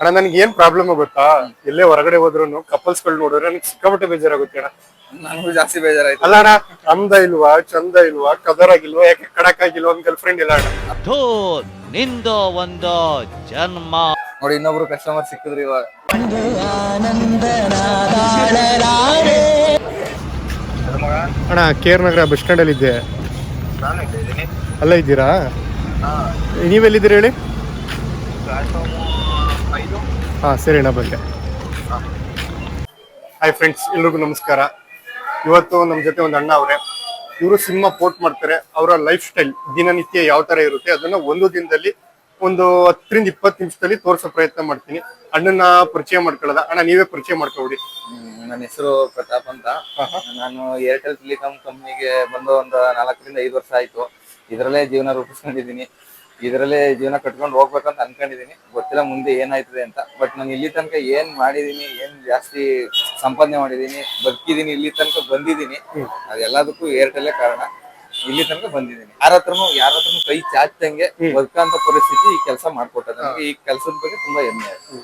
ಅಣ್ಣ ನನಗೆ ಏನ್ ಪ್ರಾಬ್ಲಮ್ ಗೊತ್ತಾ? ಎಲ್ಲೇ ಹೊರಗಡೆ ಹೋದ್ರು ಕಪಲ್ಸ್ಗಳು ನೋಡಿದ್ರೆ ನನಗೆ ಸಿಕ್ಕಾಪಟ್ಟೆ ಬೇಜಾರಾಗುತ್ತೆ ಅಣ್ಣ. ನನಗೂ ಜಾಸ್ತಿ ಬೇಜಾರಾಯ್ತು. ಅಲ್ಲ ಅಣ್ಣ ಅಂದ ಇಲ್ವಾ ಚಂದ ಇಲ್ವಾ ಕದರ್ ಆಗಿಲ್ವಾ ಯಾಕೆ ಕಡಕ್ ಆಗಿಲ್ವಾ ಒಂದ್ ಗರ್ಲ್ ಫ್ರೆಂಡ್ ಇಲ್ಲ ಅಣ್ಣ. ಅದೋ ನಿಂದು ಒಂದು ಜನ್ಮ. ನೋಡಿ ಇನ್ನೊಬ್ರು ಕಸ್ಟಮರ್ ಸಿಕ್ಕಿದ್ರು ಇವಾಗ. ಅಣ್ಣ K R Nagar bus stand ಅಲ್ಲಿ ಇದ್ದೆ. ಅಲ್ಲ ಇದ್ದೀರಾ? ನೀವೆಲ್ಲಿದ್ದೀರಿ ಹೇಳಿ? ಹಾ ಸರಿ ಅಣ್ಣ ಬಂದೆ ಹಾಯ್ ಫ್ರೆಂಡ್ಸ್ ಎಲ್ರಿಗೂ ನಮಸ್ಕಾರ. ಇವತ್ತು ನಮ್ಮ ಜೊತೆ ಒಂದು ಅಣ್ಣ ಅವರೇ. ಇವರು ಸಿನಿಮಾ ಪೋರ್ಟ್ ಮಾಡ್ತಾರೆ. ಅವರ ಲೈಫ್ ಸ್ಟೈಲ್ ದಿನನಿತ್ಯ ಯಾವ ತರ ಇರುತ್ತೆ ಅದನ್ನ ಒಂದು ದಿನದಲ್ಲಿ ಒಂದು ಹತ್ತರಿಂದ ಇಪ್ಪತ್ತು ನಿಮಿಷದಲ್ಲಿ ತೋರಿಸೋ ಪ್ರಯತ್ನ ಮಾಡ್ತೀನಿ. ಅಣ್ಣನ ಪರಿಚಯ ಮಾಡ್ಕೊಳ್ಳೋದ? ಅಣ್ಣ ನೀವೇ ಪರಿಚಯ ಮಾಡ್ಕೊಬಿಡಿ. ಹ್ಮ್, ನನ್ನ ಹೆಸರು ಪ್ರತಾಪ್ ಅಂತ. ನಾನು ಏರ್ಟೆಲ್ ಟೆಲಿಕಾಂ ಕಂಪ್ನಿಗೆ ಬಂದು ಒಂದು ನಾಲ್ಕರಿಂದ ಐದು ವರ್ಷ ಆಯ್ತು. ಇದರಲ್ಲೇ ಜೀವನ ರೂಪಿಸ್ಕೊಂಡಿದ್ದೀನಿ. ಇದರಲ್ಲೇ ಜೀವನ ಕಟ್ಕೊಂಡು ಹೋಗ್ಬೇಕಂತ ಅನ್ಕೊಂಡಿದೀನಿ. ಗೊತ್ತಿಲ್ಲ ಮುಂದೆ ಏನಾಯ್ತದೆ ಅಂತ. ಬಟ್ ನಾನು ಇಲ್ಲಿ ತನಕ ಏನ್ ಮಾಡಿದೀನಿ ಏನ್ ಜಾಸ್ತಿ ಸಂಪಾದನೆ ಮಾಡಿದೀನಿ ಬದುಕಿದೀನಿ ಇಲ್ಲಿ ತನಕ ಬಂದಿದೀನಿ. ಅದೆಲ್ಲದಕ್ಕೂ ಏರ್ಟೆಲ್ ಕಾರಣ. ಇಲ್ಲಿ ತನಕ ಬಂದಿದೀನಿ. ಯಾರ ಹತ್ರನು ಯಾರ ಹತ್ರನು ಕೈ ಚಾಚಂಗೆ ಬದುಕಂತ ಪರಿಸ್ಥಿತಿ ಈ ಕೆಲಸ ಮಾಡ್ಕೊಟ್ಟ. ನನಗೆ ಈ ಕೆಲಸದ ಬಗ್ಗೆ ತುಂಬಾ ಹೆಮ್ಮೆ ಆಯ್ತು.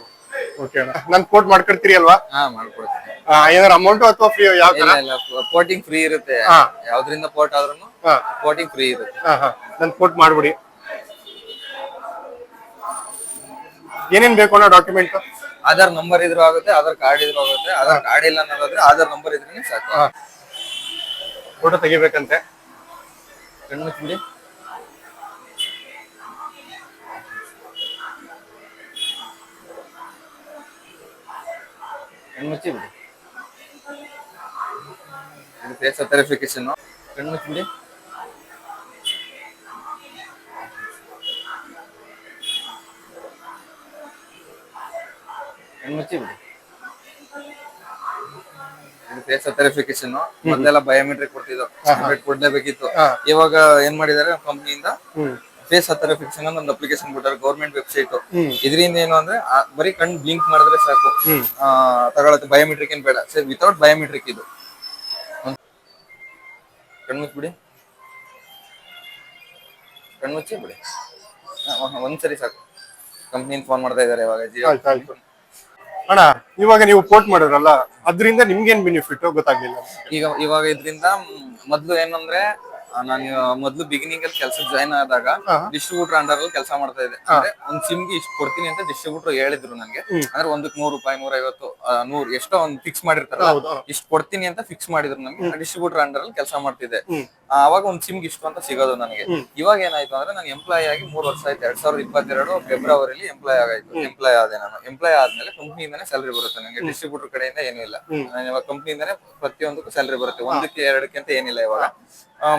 ಓಕೆ ಅಣ್ಣ. ನಾನು ಪೋರ್ಟ್ ಮಾಡ್ಕೊಡ್ತೀರಿ ಅಲ್ವಾ? ಹಾ ಮಾಡ್ಕೊಡ್ತೀನಿ. ಏನಾರ ಅಮೌಂಟ್ ಅಥವಾ ಫ್ರೀ ಯಾವ ತರ? ಇಲ್ಲ ಇಲ್ಲ. ಪೋರ್ಟಿಂಗ್ ಫ್ರೀ ಇರುತ್ತೆ. ಹಾ. ಯಾವ್ದ್ರಿಂದ ಪೋರ್ಟ್ ಆದ್ರೂ ಹಾ. ಫ್ರೀ ಇರುತ್ತೆ. ಹಾ ಹಾ. ನನ್ ಪೋರ್ಟ್ ಮಾಡ್ಬಿಡಿ. ಏನೇನ್ ಬೇಕು ಅನ್ನೋ ಡಾಕ್ಯುಮೆಂಟ್ ಆಧಾರ್ ನಂಬರ್ ಇದ್ರೂ ಆಗುತ್ತೆ ಆಧಾರ್ ಕಾರ್ಡ್ ಇದ್ರೂ ಆಗುತ್ತೆ. ಆಧಾರ್ ಕಾರ್ಡ್ ಇಲ್ಲ ಅನ್ನೋದಾದ್ರೆ ಆಧಾರ್ ನಂಬರ್ ಇದ್ರೆ ಸಾಕು. ಫೋಟೋ ತೆಗಿಬೇಕಂತೆ. ಕಣ್ಣು ತಿಂಡಿ? ಮುಚ್ಚಿ ಬಿಡಿ ಫೇಸ್ ವೆರಿಫಿಕೇಶನ್ ಕಣ್ಣು ಮುಚ್ಬಿಡಿ ಮುಚ್ಚಿ ಬಿಡಿ. ಫೇಸ್ ವೆರಿಫಿಕೇಶನ್ ಮೊದಲೆಲ್ಲ ಬಯೋಮೆಟ್ರಿಕ್ ಕೊಡ್ತಿದ್ರು ಕೊಡ್ಲೇಬೇಕಿತ್ತು. ಇವಾಗ ಏನ್ ಮಾಡಿದಾರೆ ಕಂಪ್ನಿಯಿಂದ ಫೇಸ್ ವೆರಿಫಿಕೇಶನ್ ಅಂತ ಒಂದು ಅಪ್ಲಿಕೇಶನ್ ಕೊಟ್ಟಾರೆ ಗೌರ್ಮೆಂಟ್ ವೆಬ್ಸೈಟ್. ಇದರಿಂದ ಏನು ಅಂದ್ರೆ ಬರೀ ಕಣ್ಣು ಬ್ಲಿಂಕ್ ಮಾಡಿದ್ರೆ ಸಾಕು. ತಗೊಳತ್ತೆ ಬಯೋಮೆಟ್ರಿಕ್ ಏನ್ ಬೇಡ. ಸರ್ ವಿತೌಟ್ ಬಯೋಮೆಟ್ರಿಕ್ ಇದು. ಒಂದ್- ಕಣ್ಣು ಮುಚ್ಬಿಡಿ ಕಣ್ಣು ಮುಚ್ಚಿ ಬಿಡಿ. ಒಂದ್ಸರಿ ಸಾಕು. ಕಂಪ್ನಿ ಫೋನ್ ಮಾಡ್ತಾ ಇದಾರೆ ಇವಾಗ. ಜಿಯೋ ಅಣ್ಣ ಇವಾಗ ನೀವು ಪೋರ್ಟ್ ಮಾಡಿದ್ರಲ್ಲ ಅದರಿಂದ ನಿಮ್ಗೇನ್ ಬೆನಿಫಿಟ್ ಗೊತ್ತಾಗ್ಲಿಲ್ಲ? ಈಗ ಇವಾಗ ಇದ್ರಿಂದ ಮೊದ್ಲು ಏನಂದ್ರೆ ನಾನು ಮೊದ್ಲು ಬಿಗಿನಿಂಗ್ ಅಲ್ಲಿ ಕೆಲಸ ಜಾಯ್ನ್ ಆದಾಗ ಡಿಸ್ಟ್ರಿಬ್ಯೂಟರ್ ಅಂಡರ್ ಅಲ್ಲಿ ಕೆಲಸ ಮಾಡ್ತಾ ಇದ್ದೆ. ಅಂದ್ರೆ ಒಂದ್ ಸಿಮ್ಗೆ ಇಷ್ಟು ಕೊಡ್ತೀನಿ ಅಂತ ಡಿಸ್ಟ್ರಿಬ್ಯೂಟರ್ ಹೇಳಿದ್ರು ನನಗೆ. ಅಂದ್ರೆ ಒಂದಕ್ಕೆ ನೂರು ರೂಪಾಯಿ ನೂರ ಐವತ್ತು ನೂರ್ ಎಷ್ಟೋ ಒಂದ್ ಫಿಕ್ಸ್ ಮಾಡಿರ್ತಾರ ಇಷ್ಟು ಕೊಡ್ತೀನಿ ಅಂತ ಫಿಕ್ಸ್ ಮಾಡಿದ್ರು ನಮ್ಗೆ ಡಿಸ್ಟ್ರಿಬ್ಯೂಟರ್ ಅಂಡರ್ ಅಲ್ಲಿ ಕೆಲಸ ಮಾಡ್ತಿದ್ದೆ. ಅವಾಗ ಒಂದ್ ಸಿಮ್ ಇಷ್ಟು ಅಂತ ಸಿಗೋದು ನನಗೆ. ಇವಾಗ ಏನಾಯ್ತು ಅಂದ್ರೆ ನಾನು ಎಂಪ್ಲಾಯ್ ಆಗಿ ಮೂರ್ ವರ್ಷ ಆಯ್ತು. ಎರಡ್ ಸಾವಿರದ ಇಪ್ಪತ್ತೆರಡು ಫೆಬ್ರವರಿಲಿ ಎಂಪ್ಲಾಯ್ ಆಗಾಯ್ತು. ಎಂಪ್ಲಾಯ್ ಆದೆ ನಾನು. ಎಂಪ್ಲಾಯ್ ಆದ್ಮೇಲೆ ಕಂಪ್ನಿಯಿಂದಾನೇ ಸ್ಯಾಲರಿ ಬರುತ್ತೆ ನನಗೆ ಡಿಸ್ಟ್ರಿಬ್ಯೂಟರ್ ಕಡೆಯಿಂದ ಏನೂ ಇಲ್ಲ. ನಾನು ಇವಾಗ ಕಂಪ್ನಿಯಿಂದಾನೇ ಪ್ರತಿಯೊಂದಕ್ಕೂ ಸ್ಯಾಲರಿ ಬರುತ್ತೆ. ಒಂದಕ್ಕೆ ಎರಡಕ್ಕೆ ಅಂತ ಏನಿಲ್ಲ ಇವಾಗ.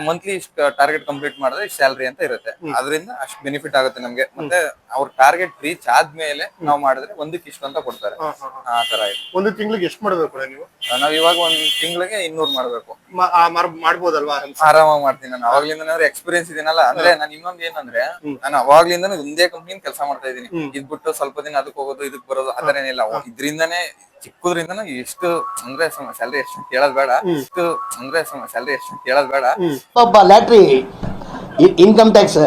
ಮಂತ್ಲಿ ಇಷ್ಟು ಟಾರ್ಗೆಟ್ ಕಂಪ್ಲೀಟ್ ಮಾಡಿದ್ರೆ ಸ್ಯಾಲ್ರಿ ಅಂತ ಇರುತ್ತೆ. ಅದರಿಂದ ಅಷ್ಟು ಬೆನಿಫಿಟ್ ಆಗುತ್ತೆ ನಮ್ಗೆ. ಮತ್ತೆ ಅವ್ರ ಟಾರ್ಗೆಟ್ ರೀಚ್ ಆದ್ಮೇಲೆ ನಾವು ಮಾಡಿದ್ರೆ ಒಂದಕ್ಕೆ ಇಷ್ಟು ಅಂತ ಕೊಡ್ತಾರೆ. ಆ ತರ ಇದೆ. ಒಂದು ತಿಂಗಳಿಗೆ ಎಷ್ಟು ಮಾಡಬೇಕು ನೀವು? ನಾವ್ ಇವಾಗ ಒಂದ್ ತಿಂಗಳಿಗೆ ಇನ್ನೂರ್ ಮಾಡ್ಬೇಕು. ಮಾಡ್ಬೋದಲ್ವಾ? ಆರಾಮಾಗಿ ಮಾಡ್ತೀನಿ ನಾನು. ಅವಾಗ್ಲಿಂದ ಎಕ್ಸ್ಪೀರಿಯನ್ಸ್ ಇದೀನಲ್ಲ ಅಂದ್ರೆ ನಾನು ಇನ್ನೊಂದ್ ಏನಂದ್ರೆ ನಾನು ಅವಾಗ್ಲಿಂದ ಒಂದೇ ಕಂಪ್ನಿ ಕೆಲಸ ಮಾಡ್ತಾ ಇದೀನಿ ಇದ್ ಬಿಟ್ಟು ಸ್ವಲ್ಪ ದಿನ ಅದಕ್ಕೆ ಹೋಗೋದು ಇದಕ್ ಬರೋದು ಆತರ ಏನಿಲ್ಲ ಇದ್ರಿಂದಾನೇ ಚಿಕ್ಕದ್ರಿಂದನೂ ಇಷ್ಟು ಅಂದ್ರೆ ಸ್ಯಾಲರಿ ಎಷ್ಟು ಕೇಳೋದ್ ಬೇಡ. ಇಷ್ಟು ಅಂದ್ರೆ ಸ್ಯಾಲರಿ ಎಷ್ಟು ಕೇಳೋದ್ ಬೇಡ. ಒಬ್ಬ ಲ್ಯಾಟ್ರಿ ಇನ್ಕಮ್ ಟ್ಯಾಕ್ಸ್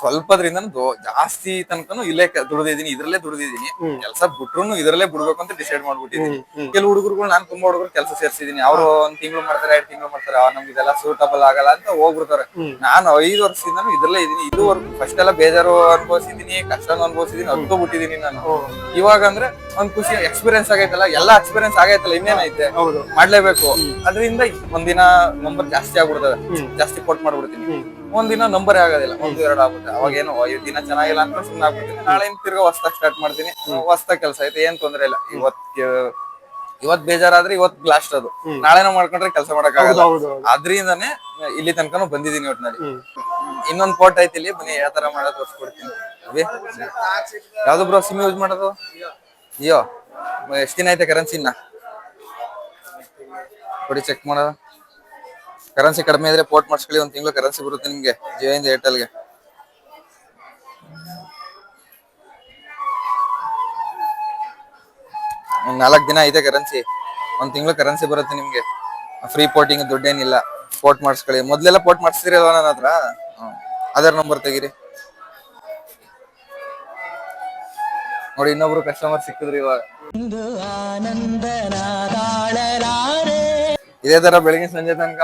ಸ್ವಲ್ಪದ್ರಿಂದ ಜಾಸ್ತಿ ತನಕನು ಇಲ್ಲೇ ದುಡ್ದಿದೀನಿ ಇದ್ರಲ್ಲೇ ದುಡ್ದಿದೀನಿ ಕೆಲಸ ಬಿಟ್ರು ಇದ್ರಲ್ಲೇ ಬಿಡ್ಬೇಕು ಅಂತ ಡಿಸೈಡ್ ಮಾಡ್ಬಿಟ್ಟಿದ್ದೀನಿ ಕೆಲವು ಹುಡುಗರುಗಳು ನಾನು ತುಂಬಾ ಹುಡುಗರು ಕೆಲಸ ಸೇರ್ಸಿದೀನಿ. ಅವ್ರು ಒಂದ್ ತಿಂಗಳು ಮಾಡ್ತಾರೆ ಎರಡ್ ತಿಂಗಳು ಮಾಡ್ತಾರೆ ನಮ್ಗೆ ಇದೆಲ್ಲ ಸೂಟಬಲ್ ಆಗಲ್ಲ ಅಂತ ಹೋಗ್ಬಿಡ್ತಾರೆ. ನಾನು ಐದು ವರ್ಷದಿಂದ ಇದ್ರಲ್ಲೇ ಇದೀನಿ. ಇದುವರೆಗೂ ಫಸ್ಟ್ ಎಲ್ಲ ಬೇಜಾರು ಅನ್ಭವಿಸಿದೀನಿ ಕಷ್ಟನೂ ಅನುಭವಿಸಿದೀನಿ ಹತ್ತು ಬಿಟ್ಟಿದೀನಿ ನಾನು. ಇವಾಗ ಅಂದ್ರೆ ಒಂದ್ ಖುಷಿ ಎಕ್ಸ್ಪೀರಿಯನ್ಸ್ ಆಗೈತಲ್ಲ ಎಲ್ಲಾ ಎಕ್ಸ್ಪೀರಿಯನ್ಸ್ ಆಗೈತಲ್ಲ ಇನ್ನೇನೈತೆ ಮಾಡ್ಲೇಬೇಕು. ಅದರಿಂದ ಒಂದಿನ ನಂಬರ್ ಜಾಸ್ತಿ ಆಗ್ಬಿಡ್ತದೆ. ಜಾಸ್ತಿ ಕೊಟ್ ಮಾಡ್ಬಿಡ್ತೀನಿ. ಒಂದಿನ ನಂಬರ್ ಆಗೋದಿಲ್ಲ ಒಂದು ಎರಡು ಆಗುತ್ತೆ ಅವಾಗ ಏನು ಐದು ದಿನ ಚೆನ್ನಾಗಿಲ್ಲ ಅಂತ ಸುಮ್ಮನೆ ಆಗ್ಬಿಡ್ತೀನಿ. ನಾಳೆ ಇನ್ ತಿರ್ಗಾ ಹೊಸ್ದಾಗ್ ಸ್ಟಾರ್ಟ್ ಮಾಡ್ತೀನಿ. ಹೊಸ್ದಾಗ್ ಕೆಲಸ ಐತೆ ಏನ್ ತೊಂದ್ರೆ ಇಲ್ಲ. ಇವತ್ ಇವತ್ ಬೇಜಾರಾದ್ರೆ ಇವತ್ ಲಾಸ್ಟ್ ಅದು. ನಾಳೆನೂ ಮಾಡ್ಕೊಂಡ್ರೆ ಕೆಲಸ ಮಾಡಕ್ ಆಗಲ್ಲ. ಅದ್ರಿಂದಾನೇ ಇಲ್ಲಿ ತನಕನು ಬಂದಿದ್ದೀನಿ ಒಟ್ನಲ್ಲಿ. ಇನ್ನೊಂದ್ ಪೋರ್ಟ್ ಐತಿ ಇಲ್ಲಿ ಬನ್ನಿ ಯಾವ ತರ ಮಾಡೋದು ತೋರಿಸ್ಕೊಡ್ತೀನಿ. ಯಾವ್ದು ಬ್ರೋ ಸಿಮ್ ಯೂಸ್ ಮಾಡೋದು? ಅಯ್ಯೋ ಎಷ್ಟ್ ದಿನ ಐತೆ ಕರೆನ್ಸಿನ ಕೊಡಿ ಚೆಕ್ ಮಾಡೋದು. ಕರೆನ್ಸಿ ಕಡಿಮೆ ಇದ್ರೆ ಪೋರ್ಟ್ ಮಾಡಿಸ್ಕೊಳ್ಳಿ ಒಂದ್ ತಿಂಗಳು ಕರೆನ್ಸಿ ಬರುತ್ತೆ ನಿಮ್ಗೆ ಜಿಯೋ ಇಂದ ಏರ್ಟೆಲ್ಗೆ. ಒಂದ್ ನಾಲ್ಕು ದಿನ ಇದೆ ಕರೆನ್ಸಿ ಒಂದ್ ತಿಂಗಳು ಕರೆನ್ಸಿ ಬರುತ್ತೆ ನಿಮ್ಗೆ. ಫ್ರೀ ಪೋರ್ಟಿಂಗ್ ದುಡ್ಡೇನಿಲ್ಲ ಪೋರ್ಟ್ ಮಾಡಿಸ್ಕೊಳ್ಳಿ. ಮೊದ್ಲೆಲ್ಲ ಪೋರ್ಟ್ ಮಾಡಿಸ್ತೀರಲ್ವ ನನ್ನ ಹತ್ರ? ಆಧಾರ್ ನಂಬರ್ ತೆಗೀರಿ. ನೋಡಿ ಇನ್ನೊಬ್ರು ಕಸ್ಟಮರ್ ಸಿಕ್ಕಿದ್ರಿ ಇವಾಗ. ಇದೇ ತರ ಬೆಳಗಿನ ಸಂಜೆ ತನಕ.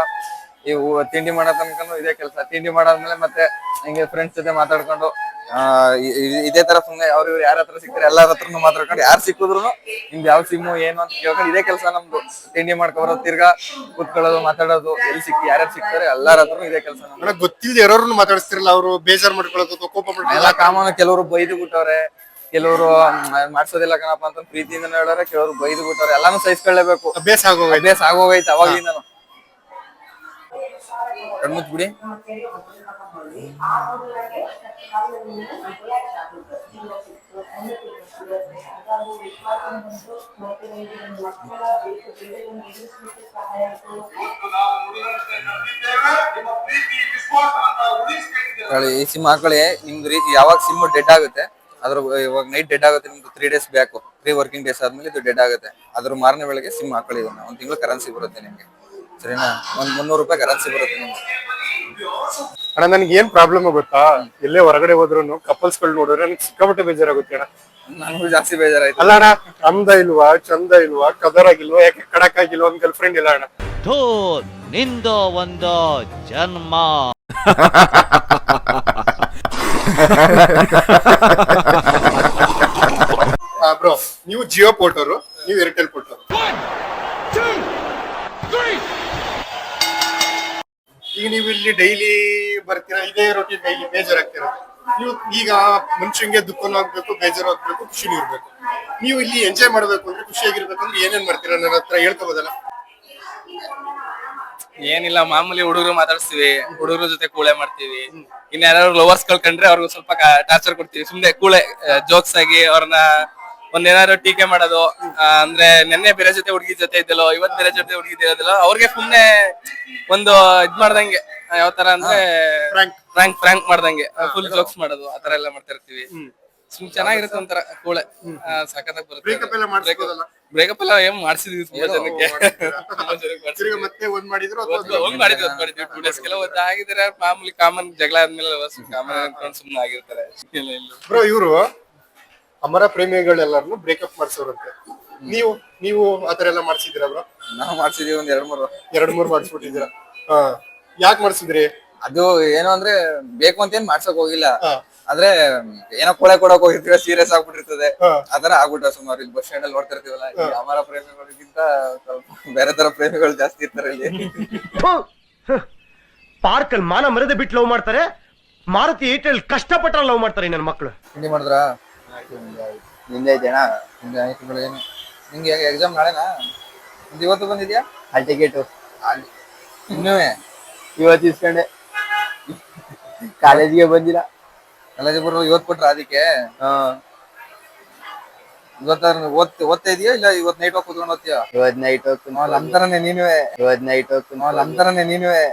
ಇವು ತಿಂಡಿ ಮಾಡೋ ತನಕನು ಇದೇ ಕೆಲಸ. ತಿಂಡಿ ಮಾಡಾದ್ಮೇಲೆ ಮತ್ತೆ ಹಿಂಗೆ ಫ್ರೆಂಡ್ಸ್ ಜೊತೆ ಮಾತಾಡ್ಕೊಂಡು ಇದೇ ತರ ಸುಮ್ನೆ ಅವ್ರ ಇವ್ರು ಯಾರ ಹತ್ರ ಸಿಗ್ತಾರೆ ಎಲ್ಲಾರ ಹತ್ರನು ಮಾತಾಡ್ಕೊಂಡು ಯಾರು ಸಿಕ್ಕಿದ್ರು ನಿಮ್ದು ಯಾವ ಸಿಮ್ಮು ಏನು ಅಂತ ಕೇಳ್ಕೊಂಡು ಇದೇ ಕೆಲಸ ನಮ್ದು. ತಿಂಡಿ ಮಾಡ್ಕೊಬರೋದು ತಿರ್ಗಾ ಕುತ್ಕೊಳ್ಳೋದು ಮಾತಾಡೋದು ಎಲ್ಲಿ ಸಿಕ್ಕಿ ಯಾರ್ಯಾರು ಸಿಗ್ತಾರೆ ಎಲ್ಲಾರ ಹತ್ರನು ಇದೇ ಕೆಲಸ ನಮ್ದು. ಗೊತ್ತಿಲ್ಲದೆ ಯಾರು ಮಾತಾಡಿಸ್ತಿರಲ್ಲ ಅವರು ಬೇಜಾರ್ ಮಾಡ್ಕೊಳ್ಳೋದು ಕೋಪ ಎಲ್ಲ ಮಾಡ್ಕೊಳ್ಳೋದು ಕಾಮನ್ ಕೆಲವರು ಬೈದು ಬಿಟ್ಟವ್ರೆ ಕೆಲವರು ಮಾಡ್ಸೋದಿಲ್ಲ ಕಣಪ್ಪ ಅಂತ ಪ್ರೀತಿಯಿಂದ ಹೇಳೋರೆ ಕೆಲವರು ಬೈದು ಬಿಟ್ಟವ್ರೆ ಎಲ್ಲಾನು ಸಹಿಸ್ಕೊಳ್ಳೇಬೇಕು. ಅಭ್ಯಾಸ ಆಗೋಗೈತೆ. ಅಭ್ಯಾಸ ಆಗೋಗೈತೆ ಅವಾಗ್ಲಿಂದನು ಕಣ್ಮುಚ್ಬಿಡಿ ಈ ಸಿಮ್ ಹಾಕೊಳ್ಳಿ. ನಿಮ್ದು ರೀ, ಯಾವಾಗ ಸಿಮ್ ಡೆಡ್ ಆಗುತ್ತೆ, ಅದ್ರ, ಇವಾಗ ನೈಟ್ ಡೆಡ್ ಆಗುತ್ತೆ, ನಿಮ್ದು three days back three working days ಆದ್ಮೇಲೆ ಇದು ಡೆಡ್ ಆಗುತ್ತೆ. ಅದ್ರ ಮಾರನೇ ಬೆಳಗ್ಗೆ ಸಿಮ್ ಹಾಕೊಳ್ಳಿ ಇದನ್ನ. ಒಂದ್ ತಿಂಗಳು ಕರೆನ್ಸಿ ಬರುತ್ತೆ ನಿಮ್ಗೆ. ಸರಿನಾ? ಒಂದ್ ಮುನ್ನೂರು ರೂಪಾಯಿ ಕರೆನ್ಸಿ ಬರುತ್ತೆ ನಿಮ್ಗೆ. ಅಣ್ಣ ನನ್ಗೆ ಏನ್ ಪ್ರಾಬ್ಲಮ್ ಗೊತ್ತಾ? ಎಲ್ಲೇ ಹೊರಗಡೆ ಹೋದ್ರು ಕಪಲ್ಸ್ಗಳು ನೋಡಿದ್ರೆ ನನ್ಗೆ ಸಿಕ್ಕಾಪಟ್ಟೆ ಬೇಜಾರಾಗುತ್ತೆ ಅಣ್ಣ. ನನಗೂ ಜಾಸ್ತಿ ಬೇಜಾರಾಯ್ತು. ಅಲ್ಲ ಅಣ್ಣ ಅಂದ ಇಲ್ವಾ ಚಂದ ಇಲ್ವಾ ಕದರ್ ಆಗಿಲ್ವಾ ಯಾಕೆ ಕಡಕ್ ಆಗಿಲ್ವಾ ಒಂದ್ ಗರ್ಲ್ ಫ್ರೆಂಡ್ ಇಲ್ಲ ಅಣ್ಣ. ಥೂ ನಿಂದು ಒಂದು ಜನ್ಮ. ಬ್ರೋ ನೀವು ಜಿಯೋ ಪೋರ್ಟರ್ ನೀವು ಏರ್ಟೆಲ್ ಪೋಟರು ಈಗ ನೀವು ಇಲ್ಲಿ ಡೈಲಿ ಬರ್ತೀರಾ? ಇದೇ ರೊಟೀನ್ ಡೈಲಿ ಆಗ್ತಿರೋದು. ನೀವು ಈಗ ಮನುಷ್ಯಂಗೆ ದುಃಖನೂ ಆಗ್ಬೇಕು, ಬೇಜಾರು ಆಗ್ಬೇಕು, ಖುಷಿನೂ ಇರ್ಬೇಕು. ನೀವು ಇಲ್ಲಿ ಎಂಜಾಯ್ ಮಾಡ್ಬೇಕು ಅಂದ್ರೆ ಖುಷಿಯಾಗಿರ್ಬೇಕು ಅಂದ್ರೆ ಏನೇನ್ ಮಾಡ್ತೀರಾ ನನ್ನ ಹತ್ರ ಹೇಳ್ಕೋಬೋದಲ್ಲ? ಏನಿಲ್ಲ, ಮಾಮೂಲಿ ಹುಡುಗರು ಮಾತಾಡ್ಸ್ತೀವಿ. ಹುಡುಗರ ಜೊತೆ ಕೂಳೆ ಮಾಡ್ತೀವಿ. ಇನ್ನ ಯಾರು ಲವರ್ಸ್ ಕಳ್ಕೊಂಡ್ರೆ ಅವ್ರಿಗೆ ಸ್ವಲ್ಪ ಟಾರ್ಚರ್ ಕೊಡ್ತೀವಿ. ಸುಮ್ನೆ ಕೂಳೆ ಜೋಕ್ಸ್ ಆಗಿ ಅವ್ರನ್ನ ಒಂದೇನಾದ್ರು ಟೀಕೆ ಮಾಡೋದು ಆ, ಅಂದ್ರೆ ನೆನ್ನೆ ಬೇರೆ ಜೊತೆ ಹುಡುಗಿ ಜೊತೆ ಇದ್ದಲ್ಲೋ ಇವತ್ ಬೇರೆ ಜೊತೆ ಹುಡುಗಿ ಇರೋದಿಲ್ಲ ಅವ್ರಿಗೆ ಸುಮ್ನೆ ಒಂದು ಇದ್ ಮಾಡ್ದಂಗೆ ಯಾವ ತರ ಅಂದ್ರೆ Prank. ಫ್ರಾಂಕ್ ಫ್ರಾಂಕ್ ಮಾಡ್ದಂಗೆ. ಫುಲ್ ಜೋಕ್ಸ್ ಮಾಡೋದು ಆತರ ಎಲ್ಲ ಮಾಡ್ತಾ ಇರ್ತೀವಿ ಸುಮ್ ಚೆನ್ನಾಗಿರುತ್ತೆ ಒಂಥರ ಕೂಳೆ. ಸಖತ್ತಾಗಿ Breakup ಎಲ್ಲ ಮಾಡ್ಸ್ಬೋದಲ್ಲ? ಬ್ರೇಕಪ್ ಎಲ್ಲ ಏನ್ ಮಾಡ್ಸಿದ್ವಿ ತುಂಬಾ ಜನಕ್ಕೆ. ತುಂಬಾ ಜನಕ್ಕೆ ತಿರ್ಗಾ ಮತ್ತೆ ಒಂದ್ ಮಾಡಿದ್ರು ಅಥವಾ ಒಂದ್ ಒಂದ್ ಮಾಡಿದ್ವಿ ಒಂದ್ ಮಾಡಿದ್ವಿ. ಟೂ ಡೇಸ್ ಕೆಲ ಒಂದ್ ಆಗಿದ್ರೆ ಮಾಮೂಲಿ ಕಾಮನ್ ಜಗಳ ಆದ್ಮೇಲೆ ಕಾಮನ್ ಅನ್ಕೊಂಡ್ ಸುಮ್ನೆ ಆಗಿರ್ತಾರೆ. ಇಲ್ಲ ಇಲ್ಲ ಬ್ರೋ ಇವರು ಅಮರ ಪ್ರೇಮಿಗಳೆಲ್ಲರನ್ನು ಬ್ರೇಕಪ್ ಮಾಡಿಸೋರಂತೆ. ನೀವು ನೀವು ಆತರ ಎಲ್ಲ ಮಾಡ್ಸಿದ್ದೀರಾ ಬ್ರೋ ನಾವು ಮಾಡ್ಸಿದೀವಿ ಒಂದ್ ಎರಡ್ ಮೂರು. ಎರಡ್ ಮೂರ್ ಮಾಡಿಸ್ಬಿಟ್ಟಿದ್ದೀರಾ? ಹಾ. ಯಾಕೆ ಮಾಡ್ಸಿದ್ರಿ? ಅದು ಏನು ಅಂದ್ರೆ ಬೇಕು ಅಂತ ಏನ್ ಮಾಡ್ಸಕ್ ಹೋಗಿಲ್ಲ. ಹಾ. ಆದ್ರೆ ಏನೋ ಕೊಳೆ ಕೊಡಕ್ ಹೋಗಿರ್ತೀವಿ ಸೀರಿಯಸ್ ಆಗ್ಬಿಟ್ಟಿರ್ತದೆ. ಹಾ. ಆತರ ಆಗ್ಬಿಟ್ಟ ಸುಮಾರು. ಇಲ್ಲಿ ಬಸ್ ಸ್ಟ್ಯಾಂಡ್ ಅಲ್ಲಿ ನೋಡ್ತಿರ್ತೀವಲ್ಲ ಈ ಅಮರ ಪ್ರೇಮಿಗಳಿಗಿಂತ ಸ್ವಲ್ಪ ಬೇರೆ ತರ ಪ್ರೇಮಿಗಳು ಜಾಸ್ತಿ ಇರ್ತಾರೆ ಇಲ್ಲಿ. ಪಾರ್ಕ್ ಅಲ್ಲಿ ಮಾನ ಮರದ ಬಿಟ್ಟು ಲವ್ ಮಾಡ್ತಾರೆ. ಮಾರುತಿ ಏಟಲ್ ಕಷ್ಟಪಟ್ಟ ಲವ್ ಮಾಡ್ತಾರೆ ನನ್ನ ಮಕ್ಕಳು ತಿಂಡಿ ಮಾಡಿದ್ರಾ? ನಿಂದೆ ಐತೆಣ್ಣ ನಿಂದೆ ಆಯ್ತು ಬೆಳಗ್ಗೆ ನಿಂಗೆ ಎಕ್ಸಾಮ್ ನಾಳೆನಾ? ನಿಂದು ಇವತ್ತು ಬಂದಿದ್ಯಾ? ಹಾಲ್ ಟಿಕೆಟು ಅಲ್ಲಿ. ಇನ್ನೂ? ಇವತ್ತು ಇಸ್ಕೊಂಡೆ. ಕಾಲೇಜಿಗೆ ಬಂದಿಲ್ಲ. ಕಾಲೇಜಿಗೆ ಬರೋ ಇವತ್ತು ಕೊಟ್ರ ಅದಕ್ಕೆ? ಹಾ. ಇವತ್ತ ಓದ್ ಓದ್ತಾ ಇದೀಯಾ ಇಲ್ಲ ಇವತ್ತು ನೈಟ್ ಹೋಗಿ ಕುತ್ಕೊಂಡು ಓದ್ತೀಯಾ? ಇವತ್ ನೈಟ್ ನಮ್ ತರನೇ ನೀನುವೆ. ಇವತ್ತು ನೈಟ್ ನಮ್ ತರನೇ ನೀನುವೆ.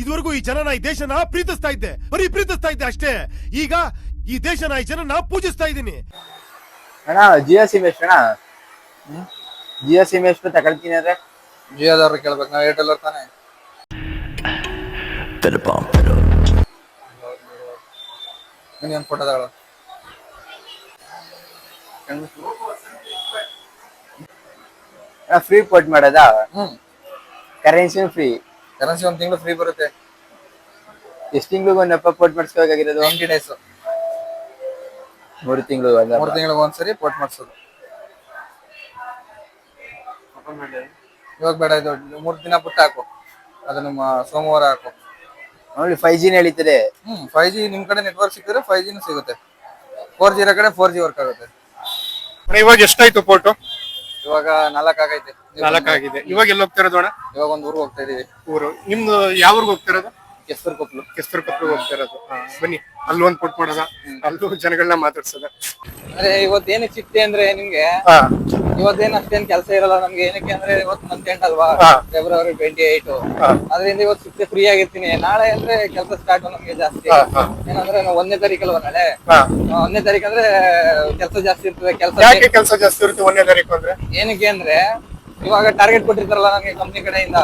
ಇದುವರೆಗೂ ಈ ಜನನ ಈ ದೇಶನ ಪ್ರೀತಿಸ್ತಾ ಇದ್ದೆ. ಬರೀ ಪ್ರೀತಿಸ್ತಾ ಇದ್ದೆ ಅಷ್ಟೇ. ಈಗ ಈ ದೇಶನ ಈ ನಾ ಪೂಜಿಸ್ತಾ ಇದ್ದೀನಿ. ಅಣ್ಣ ಜಿಯೋ ಸಿಮ್ ಎಷ್ಟು ಅಣ್ಣ? ಜಿಯೋ ಸಿಮ್ ಎಷ್ಟು ತಗೊಳ್ತೀನಿ ಅಂದ್ರೆ? ಜಿಯೋದವ್ರು ಕೇಳ್ಬೇಕು ನಾವು ಏರ್ಟೆಲ್ ಅವ್ರ ತಾನೆ? ನೀನ್ ಒಂದ್ ಫೋಟೋ ತಗೊಳ? ಅಣ್ಣ ಫ್ರೀ ಪೋರ್ಟ್ ಮಾಡೋದಾ? ಹ್ಮ್. ಕರೆನ್ಸಿ ಫ್ರೀ ಕರೆನ್ಸಿ ಒಂದ್ ತಿಂಗಳು ಫ್ರೀ ಬರುತ್ತೆ. ಎಷ್ಟು ತಿಂಗಳಿಗೆ ಒಂದು ಅಪ್ಪ ಪೋರ್ಟ್ ಮಾಡಿಸ್ಕೋಬೇಕಾಗಿರೋದು ಒಂಜಿ ಡೇಸ್ ಮೂರು ತಿಂಗಳು ಮೂರು ತಿಂಗಳಿಗೆ ಒಂದ್ಸರಿ ಪೋರ್ಟ್ ಮಾಡಿಸೋದು. ಇವಾಗ ಬೇಡ ಇದು ಮೂರು ದಿನ ಬಿಟ್ಟು ಹಾಕು. ಅದು ನಮ್ಮ ಸೋಮವಾರ ಹಾಕು. ನೋಡಿ ಫೈವ್ ಜಿನ ಹೇಳಿದ್ರೆ ಹ್ಮ್ ಫೈವ್ ಜಿ ನಿಮ್ ಕಡೆ ನೆಟ್ವರ್ಕ್ ಸಿಕ್ಕಿದ್ರೆ ಫೈವ್ ಜಿನೂ ಸಿಗುತ್ತೆ. ಫೋರ್ ಜಿ ಇರೋ ಕಡೆ ಫೋರ್ ಜಿ ವರ್ಕ್ ಆಗುತ್ತೆ. ಇವಾಗ ಎಷ್ಟಾಯ್ತು ಫೋಟೋ ಇವಾಗ ನಾಲ್ಕು ಆಗೈತೆ. ನಾಲ್ಕಾಗಿದೆ ಇವಾಗ ಎಲ್ಲಿ ಹೋಗ್ತಿರೋದು ಅಣ್ಣ? ಇವಾಗ ಒಂದು ಊರಿಗೆ ಹೋಗ್ತಾ ಇದೀವಿ. ಊರು. ನಿಮ್ದು ಯಾವ ಊರಿಗೆ ಹೋಗ್ತಿರೋದು ಕೆಸರು ಕೊಪ್ಪಲು ಕೆಸ್ತೂರ್ ಕೊಪ್ಪಲು ಹೋಗ್ತಿರೋದು ಹಾ, ಬನ್ನಿ ಅಲ್ಲಿ ಒಂದು ಪುಟ್ ಮಾಡೋದ? ಅಲ್ಲೂ ಜನಗಳನ್ನ ಮಾತಾಡ್ಸೋದ? ಅಂದ್ರೆ ಇವತ್ತು ಏನಕ್ಕೆ ಸಿಕ್ತೆ ಅಂದ್ರೆ ನಿಮ್ಗೆ? ಇವತ್ತೇನ್ ಅಷ್ಟೇನ್ ಕೆಲಸ ಇರಲ್ಲ ನಮ್ಗೆ. ಏನಕ್ಕೆ ಅಂದ್ರೆ ಇವತ್ತು ಮಂತ್ ಎಂಟ್ ಅಲ್ವಾ? February twenty eight. ಅದರಿಂದ ಇವತ್ತು ಸಿಕ್ತೆ ಫ್ರೀ ಆಗಿರ್ತೀನಿ. ನಾಳೆ ಅಂದ್ರೆ ಕೆಲಸ ಸ್ಟಾರ್ಟ್ ನಮ್ಗೆ ಜಾಸ್ತಿ. ಏನಂದ್ರೆ ನಾವು ಒಂದನೇ ತಾರೀಕಲ್ವಾ ನಾಳೆ? ಹಾ. ಆ, ಒಂದನೇ ತಾರೀಕು ಅಂದ್ರೆ ಕೆಲಸ ಜಾಸ್ತಿ ಇರ್ತದೆ ಕೆಲಸ ಕೆಲಸ ಜಾಸ್ತಿ ಇರುತ್ತೆ ಒಂದನೇ ತಾರೀಕು ಅಂದ್ರೆ? ಏನಕ್ಕೆ ಅಂದ್ರೆ ಇವಾಗ ಟಾರ್ಗೆಟ್ ಕೊಟ್ಟಿರ್ತಾರಲ್ಲ ನನಗೆ ಕಂಪ್ನಿ ಕಡೆಯಿಂದ.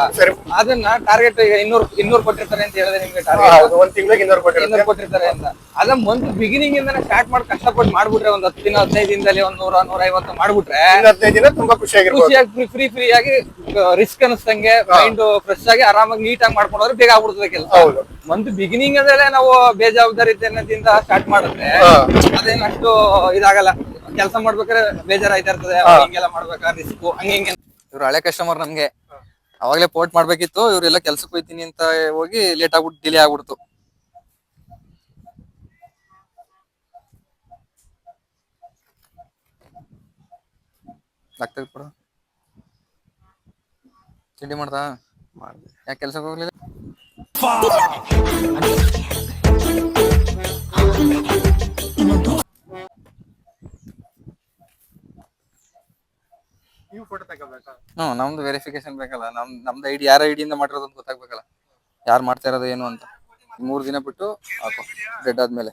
ಅದನ್ನ ಟಾರ್ಗೆಟ್ ಈಗ ಇನ್ನೂರ್ ಇನ್ನೂರ್ ಕೊಟ್ಟಿರ್ತಾರೆ ಅಂತ ಹೇಳಿದ್ರೆ ನಿಮ್ಗೆ ಟಾರ್ಗೆಟ್ ಒಂದ್ ತಿಂಗಳಿಗೆ ಇನ್ನೂರು ಕೊಟ್ಟಿರುತ್ತೆ. ಇನ್ನೂರ್ ಕೊಟ್ಟಿರ್ತಾರೆ ಅಂತ. ಅದ ಮಂತ್ ಬಿಗಿನಿಂಗ್ ಇಂದ ಸ್ಟಾರ್ಟ್ ಮಾಡಿ ಕಷ್ಟಪಟ್ಟು ಮಾಡ್ಬಿಟ್ರೆ ಒಂದ್ ಹತ್ತು ದಿನ ಹದಿನೈದು ದಿನದಲ್ಲಿ ಒಂದ್ ನೂರ ನೂರ ಐವತ್ತು ಮಾಡ್ಬಿಟ್ರೆ ಹದಿನೈದು ದಿನ ತುಂಬಾ ಖುಷಿಯಾಗಿ ಖುಷಿಯಾಗಿ ಫ್ರೀ ಫ್ರೀ ಆಗಿ ರಿಸ್ಕ್ ಅನಿಸ್ದಂಗೆ ಮೈಂಡ್ ಫ್ರೆಶ್ ಆಗಿ ಆರಾಮಾಗಿ ನೀಟಾಗಿ ಆಗಿ ಮಾಡ್ಕೊಂಡ್ರೆ ಬೇಗ ಆಗ್ಬಿಡ್ತದೆ ಕೆಲಸ. ಮಂತ್ ಬಿಗಿನಿಂಗ್ ಅಂದ್ರೆ ನಾವು ಬೇಜವಾಬ್ದಾರಿತನದಿಂದ ಸ್ಟಾರ್ಟ್ ಮಾಡಿದ್ರೆ ಅದೇನಷ್ಟು ಅಷ್ಟು ಇದಾಗಲ್ಲ. ಕೆಲಸ ಮಾಡ್ಬೇಕಾದ್ರೆ ಬೇಜಾರಾಯ್ತಾ ಇರ್ತದೆ. ಹಿಂಗೆಲ್ಲ ಮಾಡ್ಬೇಕಾ ರಿಸ್ಕ್ ಹಂಗೆ ಹಿಂಗೆ ಇವ್ರು ಹಳೆ ಕಸ್ಟಮರ್ ನಮ್ಗೆ. ಅವಾಗಲೇ ಪೋರ್ಟ್ ಮಾಡ್ಬೇಕಿತ್ತು ಇವ್ರೆಲ್ಲ ಕೆಲ್ಸಕ್ಕೆ ಹೋಯ್ತೀನಿ ಅಂತ ಹೋಗಿ ಲೇಟ್ ಆಗ್ಬಿಟ್ಟು ಡಿಲೇ ಆಗ್ಬಿಡ್ತು. ಆಗ್ತದೆ ಕೊಡು ತಿಂಡಿ ಮಾಡ್ತಾ ಯಾಕೆ ಕೆಲ್ಸಕ್ಕೆ ಹೋಗ್ಲಿಲ್ಲ? ಹ್ಮ್ ನಮ್ದು ವೆರಿಫಿಕೇಶನ್ ಬೇಕಲ್ಲ. ನಮ್ ನಮ್ದು ಐಡಿ ಯಾರ ಐಡಿಯಿಂದ ಮಾಡಿರೋದು ಅಂತ ಗೊತ್ತಾಗ್ಬೇಕಲ್ಲ. ಯಾರು ಮಾಡ್ತಾ ಇರೋದು ಏನು ಅಂತ. ಮೂರ್ ದಿನ ಬಿಟ್ಟು ಹಾಕು. ಡೆಡ್ ಆದ್ಮೇಲೆ.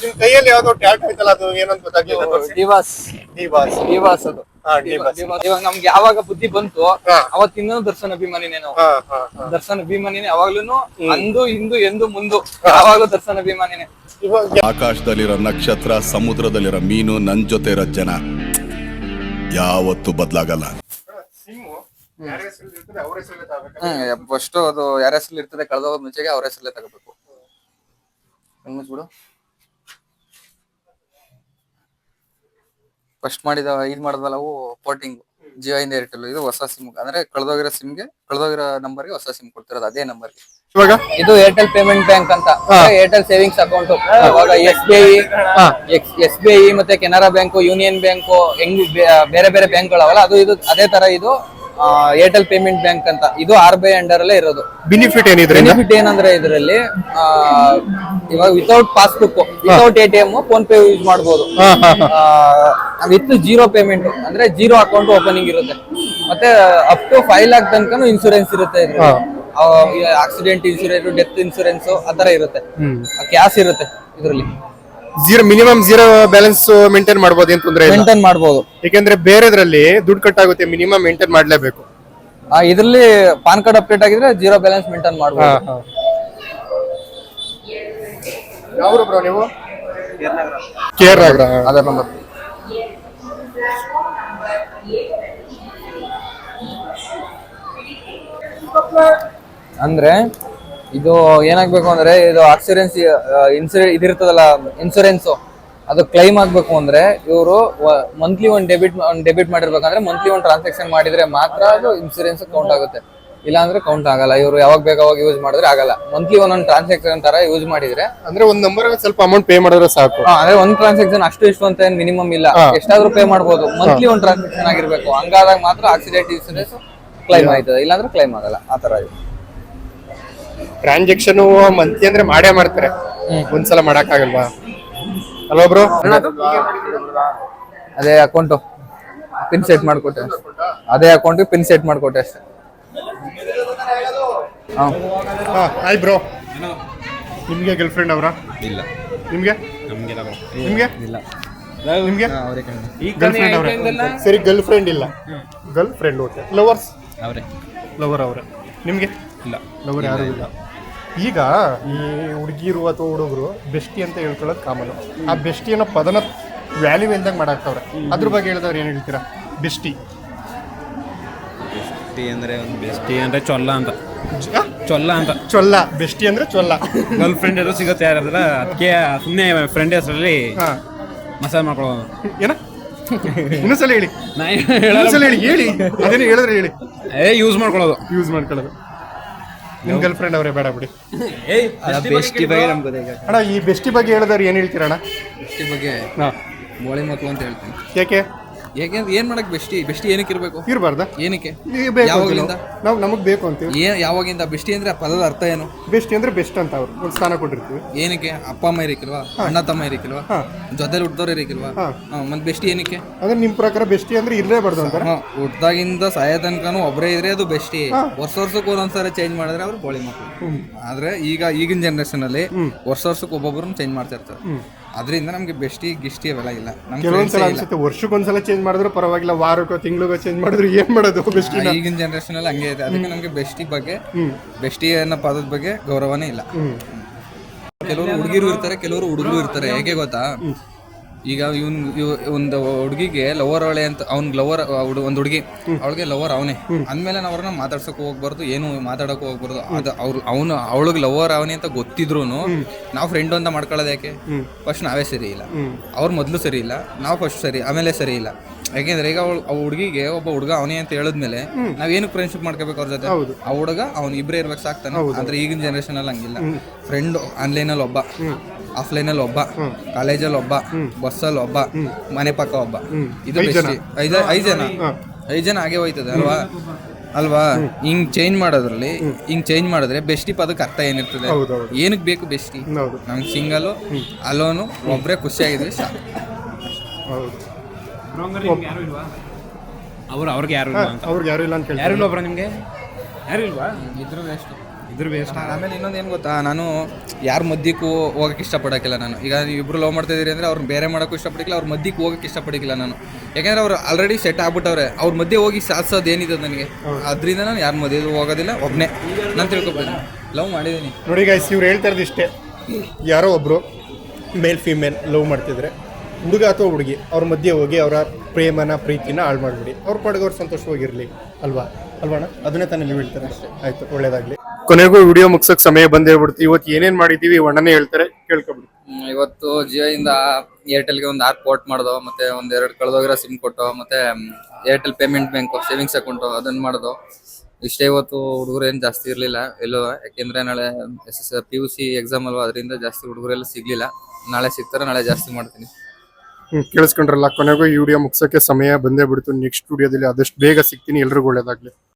ನಿಮ್ ಕೈಯಲ್ಲಿ ಯಾವ್ದೋ ಟ್ಯಾಟ್ ಐತಲ್ಲ ಅದು ಏನಂತ ಗೊತ್ತಾಗ್ಲಿಲ್ಲ ತೋರ್ಸಿ. ದಿವಾಸ್ ಡಿವಾಸ್ ದಿವಾಸ್ ಅದು. ಹಾ ಡಿವಾಸ್ ಇವಾಗ ನಮ್ಗೆ ಯಾವಾಗ ಬುದ್ಧಿ ಬಂತು ಹಾ. ಅವತ್ತಿಂದ ದರ್ಶನ ಅಭಿಮಾನಿನೇ ನಾವು. ಹಾ ಹಾ ಹಾ. ದರ್ಶನ್ ಅಭಿಮಾನಿನೇ ಯಾವಾಗ್ಲೂ ಅಂದು ಇಂದು ಎಂದು ಮುಂದು. ಯಾವಾಗಲೂ ದರ್ಶನ ಅಭಿಮಾನಿನೇ. ಇವಾಗ ಆಕಾಶದಲ್ಲಿರೋ ನಕ್ಷತ್ರ ಸಮುದ್ರದಲ್ಲಿರೋ ಮೀನು ನನ್ ಜೊತೆ ಇರೋ ಜನ. ಯಾವತ್ತೂ ಬದಲಾಗಲ್ಲ. ಫಸ್ಟ್ ಅದು ಯಾರ ಹೆಸರಲ್ಲಿ ಇರ್ತದೆ ಕಳೆದೋಗ ಮುಂಚೆಗೆ ಅವ್ರ ಹೆಸರಲ್ಲೇ ತಗೋಬೇಕು. ಮುಚ್ಬಿಡು? ಫಸ್ಟ್ ಮಾಡಿದ, ಇದ್ ಮಾಡಿದ್ವಲ್ಲ, ಅವು ಪೋರ್ಟಿಂಗ್ ಜಿಯೋ ಇಂದ ಏರ್ಟೆಲ್ ಇದು ಹೊಸ ಸಿಮ್ ಅಂದ್ರೆ ಕಳೆದೋಗಿರೋ ಸಿಮ್ಗೆ ಕಳೆದೋಗಿರೋ ನಂಬರ್ಗೆ ಹೊಸ ಸಿಮ್ ಕೊಡ್ತಿರೋದು, ಅದೇ ನಂಬರ್ಗೆ ಇವಾಗ? ಇದು ಏರ್ಟೆಲ್ ಪೇಮೆಂಟ್ ಬ್ಯಾಂಕ್ ಅಂತ. ಏರ್ಟೆಲ್ ಸೇವಿಂಗ್ಸ್ ಅಕೌಂಟ್ ಇವಾಗ S B I S B I ಮತ್ತೆ ಕೆನರಾ ಬ್ಯಾಂಕ್ ಯೂನಿಯನ್ ಬ್ಯಾಂಕ್ ಹೆಂಗ್ ಬೇರೆ ಬೇರೆ ಬ್ಯಾಂಕ್ ಗಳವಲ್ಲ ಅದು ಇದು ಅದೇ ತರ ಇದು ಏರ್ಟೆಲ್ ಪೇಮೆಂಟ್ ಬ್ಯಾಂಕ್ ಅಂತ. ಇದು ಆರ್ ಬಿ ಐ ಅಂಡರ್ ಅಲ್ಲೇ ಇರೋದು ಬೆನಿಫಿಟ್ ಏನಿದ್ರೆ ಬೆನಿಫಿಟ್ ಏನಂದ್ರೆ ಇದರಲ್ಲಿ ಇವಾಗ without passbook without A T M PhonePe use ಮಾಡಬಹುದು ವಿತ್ ಜೀರೋ ಪೇಮೆಂಟ್ ಅಂದ್ರೆ ಜೀರೋ ಅಕೌಂಟ್ ಓಪನಿಂಗ್ ಇರುತ್ತೆ. ಮತ್ತೆ ಅಪ್ ಟು ಫೈವ್ ಲ್ಯಾಕ್ ತನಕ ಇನ್ಸೂರೆನ್ಸ್ ಇರುತ್ತೆ ಆಕ್ಸಿಡೆಂಟ್ ಇನ್ಸೂರೆನ್ಸ್ ಡೆತ್ ಇನ್ಸೂರೆನ್ಸ್ ಆತರ ಇರುತ್ತೆ. ಕ್ಯಾಶ್ ಇರುತ್ತೆ ಇದರಲ್ಲಿ. Zero minimum zero balance maintain ಮಾಡಬಹುದು ಏನ್ ತೊಂದ್ರೆ ಇಲ್ಲ. ಮೇಂಟೈನ್ ಮಾಡಬಹುದು ಯಾಕೆಂದ್ರೆ ಬೇರೆದ್ರಲ್ಲಿ ದುಡ್ಡು ಕಟ್ ಆಗುತ್ತೆ ಮಿನಿಮಮ್ ಮೇಂಟೈನ್ ಆ ಇದರಲ್ಲಿ ಪಾನ್ ಕಾರ್ಡ್ ಅಪ್ಡೇಟ್ ಆಗಿದ್ರೆ ಜೀರೋ ಬ್ಯಾಲೆನ್ಸ್ ಮೇಂಟೈನ್ ಮಾಡಬಹುದು ಯಾವ್ರು ಬ್ರೋ ನೀವು? ಕೇರ್ ನಗರ ಆಧಾರ್ ನಂಬರ್ ಅಂದ್ರೆ ಇದು ಏನಾಗ್ಬೇಕು ಅಂದ್ರೆ ಇದು ಆಕ್ಸಿಡೆನ್ಸ್ ಇನ್ಸೂರೆ ಇದಿರ್ತದಲ್ಲ ಇನ್ಸೂರೆನ್ಸ್ ಅದು ಕ್ಲೈಮ್ ಆಗ್ಬೇಕು ಅಂದ್ರೆ ಇವರು ಮಂತ್ಲಿ ಒಂದು ಡೆಬಿಟ್ ಡೆಬಿಟ್ ಮಾಡಿರ್ಬೇಕಂದ್ರೆ ಮಂತ್ಲಿ ಒಂದು ಟ್ರಾನ್ಸಾಕ್ಷನ್ ಮಾಡಿದ್ರೆ ಮಾತ್ರ ಅದು ಇನ್ಸೂರೆನ್ಸ್ ಕೌಂಟ್ ಆಗುತ್ತೆ. ಇಲ್ಲಾಂದ್ರೆ ಕೌಂಟ್ ಆಗಲ್ಲ. ಇವರು ಯಾವಾಗ ಅವಾಗ ಯೂಸ್ ಮಾಡಿದ್ರೆ ಆಗಲ್ಲ. ಮಂತ್ಲಿ ಒಂದೊಂದು ಟ್ರಾನ್ಸಾಕ್ಷನ್ ತರ ಯೂಸ್ ಮಾಡಿದ್ರೆ ಅಂದ್ರೆ ಒಂದ್ ನಂಬರ್ ಸ್ವಲ್ಪ ಅಮೌಂಟ್ ಪೇ ಮಾಡಿದ್ರೆ ಸಾಕು. ಅಂದ್ರೆ ಒಂದ್ ಟ್ರಾನ್ಸಾಕ್ಷನ್ ಅಷ್ಟು ಇಷ್ಟು ಅಂತ ಮಿನಿಮಮ್ ಇಲ್ಲ. ಎಷ್ಟಾದ್ರೂ ಪೇ ಮಾಡ್ಬೋದು. ಮಂತ್ಲಿ ಒಂದ್ ಟ್ರಾನ್ಸಾಕ್ಷನ್ ಆಗಿರ್ಬೇಕು. ಹಂಗಾದಾಗ ಮಾತ್ರ ಆಕ್ಸಿಡೆಂಟ್ ಇನ್ಸೂರೆನ್ಸ್ ಕ್ಲೈಮ್ ಆಯ್ತದೆ. ಇಲ್ಲಾಂದ್ರೆ ಕ್ಲೈಮ್ ಆಗಲ್ಲ. ಆತರ ಇದೆ ಟ್ರಾನ್ಸಾಕ್ಷನ್ ಮಂತ್ಲಿ ಅಂದ್ರೆ ಮಾಡೇ ಮಾಡ್ತಾರೆ. ಒಂದ್ಸಲ ಮಾಡಕ್ ಆಗಲ್ವಾ ಹಲೋ ಬ್ರೋ ಅದೇ ಅಕೌಂಟು ಪಿನ್ ಸೆಟ್ ಮಾಡ್ಕೊಟ್ಟೆ ಅದೇ ಅಕೌಂಟ್ ಪಿನ್ ಸೆಟ್ ಮಾಡ್ಕೊಟ್ಟೆ ಅಷ್ಟೇ. ಹಾಂ. Hi bro. ನಿಮ್ಗೆ ಗರ್ಲ್ ಫ್ರೆಂಡ್ ಅವರ? ಇಲ್ಲ. ನಿಮ್ಗೆ? ನಿಮ್ಗೆ ಇಲ್ಲ ನಿಮ್ಗೆ? ಗರ್ಲ್ ಫ್ರೆಂಡ್ ಅವರ ಸರಿ ಗರ್ಲ್ ಫ್ರೆಂಡ್ ಇಲ್ಲ. ಗರ್ಲ್ ಫ್ರೆಂಡ್ ಓಕೆ ಲವರ್ಸ್ ಅವರೇ. ಲವರ್ ಅವರೇ. ನಿಮ್ಗೆ? ಇಲ್ಲ. ಲವರ್ ಯಾರು ಇಲ್ಲ ಈಗ ಈ ಹುಡುಗಿರು ಅಥವಾ ಹುಡುಗರು ಬೆಸ್ಟಿ ಅಂತ ಹೇಳ್ಕೊಳ್ಳೋದು ಕಾಮನ್. ಆ ಬೆಸ್ಟಿ ಅನ್ನೋ ಪದನ ವ್ಯಾಲ್ಯೂ ಇಲ್ದಂಗೆ ಮಾಡಾಕ್ತವ್ರೆ. ಅದ್ರ ಬಗ್ಗೆ ಹೇಳಿದವ್ರು ಏನು ಹೇಳ್ತೀರಾ? ಬೆಸ್ಟಿ ಬೆಸ್ಟಿ ಅಂದ್ರೆ ಒಂದು ಬೆಸ್ಟಿ ಅಂದ್ರೆ ಚೊಲ್ಲ ಅಂತ. ಚೊಲ್ಲ ಅಂತ. ಚೊಲ್ಲ. ಬೆಸ್ಟಿ ಅಂದ್ರೆ ಚೊಲ್ಲ. ಗರ್ಲ್ ಫ್ರೆಂಡ್ ಎಲ್ಲ ಸಿಗುತ್ತೆ ಯಾರಾದ್ರ? ಅದಕ್ಕೆ ಸುಮ್ಮನೆ ಫ್ರೆಂಡ್ ಹೆಸರಲ್ಲಿ ಮಸಾಜ್ ಮಾಡ್ಕೊಳ್ಳೋದು ಏನ? ಇನ್ನೊಂದ್ಸಲ ಹೇಳಿ. ನಾ. ಇನ್ನೊಂದ್ಸಲ ಹೇಳಿ ಹೇಳಿ. ಅದೇನು ಹೇಳಿದ್ರೆ ಹೇಳಿ. ಏ ಯೂಸ್ ಮಾಡ್ಕೊಳ್ಳೋದು. ಯೂಸ್ ಮಾಡ್ಕೊಳ್ಳೋದು. ನಿಮ್ ಗರ್ಲ್ ಫ್ರೆಂಡ್ ಅವರೇ ಬೇಡ ಬಿಡಿ. ಬೆಸ್ಟಿ ಬಗ್ಗೆ ನಮ್ಗೆ ಗೊತ್ತಾಗ ಅಣ್ಣ ಈ ಬೆಸ್ಟಿ ಬಗ್ಗೆ ಹೇಳಿದವ್ರು ಏನು ಹೇಳ್ತೀರಣ್ಣ ಬೆಸ್ಟಿ ಬಗ್ಗೆ ಹಾ. ಮೋಳಿ ಮಕ್ಳು ಅಂತ ಹೇಳ್ತೀನಿ. ಯಾಕೆ? ಯಾಕೆಂದ್ರೆ ಏನ್ ಮಾಡಕ್ ಬೆಸ್ಟಿ ಬೆಸ್ಟಿ ಏನಕ್ಕೆ ಇರಬೇಕು? ಇರಬಾರ್ದ. ಏನಕ್ಕೆ? ಅಂತೀವಿ ನಾವು ನಮಗೆ ಬೇಕು ಅಂತೀವಿ. ಏನ್ ಯಾವಾಗಿಂದ ಬೆಸ್ಟಿ ಅಂದ್ರೆ ಆ ಪದದ ಅರ್ಥ ಏನು? ಬೆಸ್ಟ್ ಅಂದ್ರೆ ಬೆಸ್ಟ್ ಅಂತ ಅವ್ರು ಒಂದು ಸ್ಥಾನ ಕೊಟ್ಟಿರ್ತೀವಿ. ಏನಕ್ಕೆ? ಅಪ್ಪ ಅಮ್ಮ ಇರಿಕಿಲ್ವಾ? ಅಣ್ಣ ತಮ್ಮ ಇರಿಕಿಲ್ವಾ? ಹಾ. ಜೊತೆಲಿ ಹುಟ್ಟಿದವ್ರು. ಹಾ, ಮತ್ತ್ ಬೆಸ್ಟಿ ಏನಕ್ಕೆ? ಅಂದ್ರೆ ನಿಮ್ ಪ್ರಕಾರ ಬೆಸ್ಟಿ ಅಂದ್ರೆ ಇರಲೇಬಾರ್ದು ಅಂತಾರೆ. ಹಾ, ಹುಟ್ದಾಗಿಂದ ಸಾಯೋ ತನಕನೂ ಒಬ್ಬರೇ ಇದ್ರೆ ಅದು ಬೆಸ್ಟಿ ವರ್ಷ ವರ್ಷಕ್ಕೆ ಒಂದೊಂದ್ಸಲ ಚೇಂಜ್ ಮಾಡಿದ್ರೆ ಅವ್ರು ಬೋಳಿ ಮಕ್ಕಳು ಆದ್ರೆ ಈಗ ಈಗಿನ ಜನರೇಷನ್ ಅಲ್ಲಿ ವರ್ಷ ವರ್ಷಕ್ಕೆ ಒಬ್ಬೊಬ್ಬರನ್ನ ಚೇಂಜ್ ಮಾಡ್ತಾ ಇರ್ತಾರೆ. ಅದರಿಂದ ನಮಗೆ ಬೆಸ್ಟಿ ಗಿಷ್ಟಿ ಅವೆಲ್ಲ ಇಲ್ಲ. ಕೆಲವೊಂದ್ಸಲ. ಅನ್ಸುತ್ತೆ ವರ್ಷಕ್ಕೊಂದ್ಸಲ ಚೇಂಜ್ ಮಾಡಿದ್ರು ಪರವಾಗಿಲ್ಲ ವಾರಕ್ಕೋ ತಿಂಗಳಿಗೋ ಚೇಂಜ್ ಮಾಡಿದ್ರು ಏನ್ ಮಾಡೋದು ಬೆಸ್ಟ್ ಈಗಿನ ಜನರೇಷನ್ ಅಲ್ಲಿ ಹಂಗೆ ಇದೆ. ಅದಕ್ಕೆ ನಮಗೆ ಬೆಸ್ಟಿ ಬಗ್ಗೆ ಬೆಸ್ಟಿ ಅನ್ನೋ ಪದದ ಬಗ್ಗೆ ಗೌರವನೇ ಇಲ್ಲ. ಕೆಲವರು ಹುಡುಗಿರು ಇರ್ತಾರೆ ಕೆಲವರು ಹುಡುಗರು ಇರ್ತಾರೆ. ಹೇಗೆ ಗೊತ್ತಾ? ಈಗ ಇವನ್ ಇವ್- ಒಂದು ಹುಡುಗಿಗೆ ಲವರ್ ಅವಳೆ ಅಂತ ಅವ್ನ್ ಲವರ್ ಒಂದು ಹುಡುಗಿ. ಅವಳಿಗೆ ಲವರ್ ಅವನೇ. ಅಂದ್ಮೇಲೆ ನಾವು ಅವ್ರನ್ನ ಮಾತಾಡ್ಸಕ್ ಹೋಗ್ಬಾರ್ದು ಏನು ಮಾತಾಡಕ್ ಹೋಗ್ಬಾರ್ದು. ಅದು ಅವ್ರು ಅವನು ಅವಳಿಗೆ ಲವರ್ ಅವನೇ ಅಂತ ಗೊತ್ತಿದ್ರು ನಾವು ಫ್ರೆಂಡ್ ಅಂತ ಮಾಡ್ಕೊಳ್ಳೋದು ಯಾಕೆ? ಫಸ್ಟ್ ನಾವೇ ಸರಿ ಇಲ್ಲ. ಅವ್ರ ಮೊದಲು ಸರಿ ಇಲ್ಲ. ನಾವು ಫಸ್ಟ್ ಸರಿ ಆಮೇಲೆ ಸರಿ ಇಲ್ಲ. ಯಾಕೆಂದ್ರೆ ಈಗ ಅವಳು ಅವ್ ಹುಡುಗಿಗೆ ಒಬ್ಬ ಹುಡುಗ ಅವನೇ ಅಂತ ಹೇಳಿದ್ಮೇಲೆ ಏನು ಫ್ರೆಂಡ್ಶಿಪ್ ಮಾಡ್ಕೋಬೇಕು ಅವ್ರ ಜೊತೆ? ಆ ಹುಡುಗ ಅವ್ನು ಇಬ್ಬರೇ ಇರ್ಬೇಕು ಸಾಕ್ತಾನೆ. ಆದ್ರೆ ಈಗಿನ ಜನರೇಷನ್ ಅಲ್ಲಿ ಹಂಗಿಲ್ಲ. ಫ್ರೆಂಡ್ ಆನ್ಲೈನ್ ಅಲ್ಲಿ ಒಬ್ಬ. ಆಫ್ಲೈನ್ ಅಲ್ಲಿ ಒಬ್ಬ ಕಾಲೇಜಲ್ಲಿ ಒಬ್ಬ ಬಸ್ಸಲ್ಲಿ ಒಬ್ಬ ಮನೆ ಪಕ್ಕ ಒಬ್ಬ. ಇದು. ಐದು ಐದು ಜನ. ಐದು ಜನ ಹಾಗೆ ಹೋಯ್ತದೆ ಅಲ್ವಾ? ಅಲ್ವಾ? ಹಿಂಗ್ ಚೇಂಜ್ ಮಾಡೋದ್ರಲ್ಲಿ ಹಿಂಗ್ ಚೇಂಜ್ ಮಾಡಿದ್ರೆ ಬೆಸ್ಟಿ ಪದಕ್ಕೆ ಅರ್ಥ ಏನಿರ್ತದೆ. ಏನಕ್ಕೆ ಬೇಕು ಬೆಸ್ಟಿ ನಮ್ ನಮ್ಗೆ ಸಿಂಗಲು ಅಲೋನು ಒಬ್ರೇ ಖುಷಿಯಾಗಿದ್ವಿ ಸಾಕು. ಅವ್ರು ಅವ್ರಿಗೆ ಯಾರು ಇಲ್ಲ ಅಂತ? ಅವ್ರಿಗೆ ಯಾರು ಇಲ್ಲ ಅಂತ ಯಾರು ಇಲ್ಲ ಒಬ್ರ ನಿಮ್ಗೆ? ಯಾರು ಇಲ್ವಾ? ಇದ್ರು ವೇಸ್ಟ್ ಇದ್ರ ವೇಸ್ಟ್ ಆಮೇಲೆ ಇನ್ನೊಂದು ಏನು ಗೊತ್ತಾ, ನಾನು ಯಾರ ಮದ್ಯಕ್ಕೂ ಹೋಗಕ್ಕೆ ಇಷ್ಟಪಡೋಕ್ಕಿಲ್ಲ ನಾನು. ಈಗ ನೀವು ಇಬ್ರು ಲವ್ ಮಾಡ್ತಾ ಇದ್ದೀರಿ ಅಂದ್ರೆ ಅವ್ರನ್ನ ಬೇರೆ ಮಾಡೋಕ್ಕೂ ಇಷ್ಟಪಡಕ್ಕಿಲ್ಲ, ಅವ್ರ ಮಧ್ಯಕ್ಕೆ ಹೋಗಕ್ಕೆ ಇಷ್ಟಪಡಕ್ಕಿಲ್ಲ ನಾನು. ಯಾಕೆಂದರೆ ಅವ್ರು ಆಲ್ರೆಡಿ ಸೆಟ್ ಆಗ್ಬಿಟ್ಟವ್ರೆ. ಅವ್ರ ಮಧ್ಯೆ ಹೋಗಿ ಸಾಧಿಸೋದು ಏನಿದೆ ನನಗೆ. ಅದರಿಂದ ನಾನು ಯಾರ ಮಧ್ಯೆ ಹೋಗೋದಿಲ್ಲ ಒಬ್ಬನೇ ನಾನು ತಿಳ್ಕೊಬೋದು. ಲವ್ ಮಾಡಿದ್ದೀನಿ ನೋಡಿ ಗೈಸ್ ಇವ್ರು ಹೇಳ್ತಾ ಇರೋದು ಇಷ್ಟೇ. ಯಾರೋ ಒಬ್ಬರು ಮೇಲ್ ಫೀಮೇಲ್ ಲವ್ ಮಾಡ್ತಿದ್ರೆ. ಹುಡುಗ ಅಥವಾ ಹುಡುಗಿ, ಅವ್ರ ಮಧ್ಯೆ ಹೋಗಿ ಅವರ ಪ್ರೇಮನ, ಪ್ರೀತಿನ ಹಾಳು ಮಾಡ್ಬಿಡಿ. ಅವ್ರ ಪಾಡಿಗೆ ಅವ್ರು ಸಂತೋಷವಾಗಿರಲಿ, ಅಲ್ವಾ? ಅಲ್ವಾಣ ಅದನ್ನೇ ತಾನೇ ನೀವು ಹೇಳ್ತಾರೆ ಆಯ್ತು, ಒಳ್ಳೇದಾಗ್ಲಿ. ಕೊನೆಗೂ ವಿಡಿಯೋ ಮುಗ್ಸಕ್ ಸಮಯ ಬಂದೇ ಬಿಡುತ್ತೆ ಇವತ್ತು ಏನೇನ್ ಮಾಡಿದೀವಿ ಅಣ್ಣನೇ ಹೇಳ್ತಾರೆ, ಕೇಳ್ಕೊಬಿಡಿ. ಇವತ್ತು ಜಿಯೋ ಇಂದ ಏರ್ಟೆಲ್ಗೆ ಒಂದು ಆರ್ ಪೋರ್ಟ್ ಮಾಡ್ದೋ, ಮತ್ತೆ ಒಂದ್ ಎರಡು ಕಳೆದೋಗಿರೋ ಸಿಮ್ ಕೊಟ್ಟು, ಮತ್ತೆ Airtel payment bank savings account ಅದನ್ನ ಮಾಡ್ದೋ. ಇಷ್ಟೇ ಇವತ್ತು ಹುಡುಗರು ಏನು ಜಾಸ್ತಿ ಇರಲಿಲ್ಲ, ಎಲ್ಲೋ, ಯಾಕೆಂದ್ರೆ ನಾಳೆ S S P U C exam ಅಲ್ವಾ, ಅದರಿಂದ ಜಾಸ್ತಿ ಹುಡುಗರೆಲ್ಲ ಸಿಗ್ಲಿಲ್ಲ. ನಾಳೆ ಸಿಗ್ತಾರೆ, ನಾಳೆ ಜಾಸ್ತಿ ಮಾಡ್ತೀನಿ. ಕೇಳಿಸ್ಕೊಂಡ್ರಲ್ಲ, ಕೊನೆಗೂ ಈ ವಿಡಿಯೋ ಮುಗಿಸೋಕೆ ಸಮಯ ಬಂದೇ ಬಿಡ್ತು. ನೆಕ್ಸ್ಟ್ ವಿಡಿಯೋದಲ್ಲಿ ಆದಷ್ಟು ಬೇಗ ಸಿಗ್ತೀನಿ. ಎಲ್ರಿಗೂ ಒಳ್ಳೇದಾಗ್ಲಿ.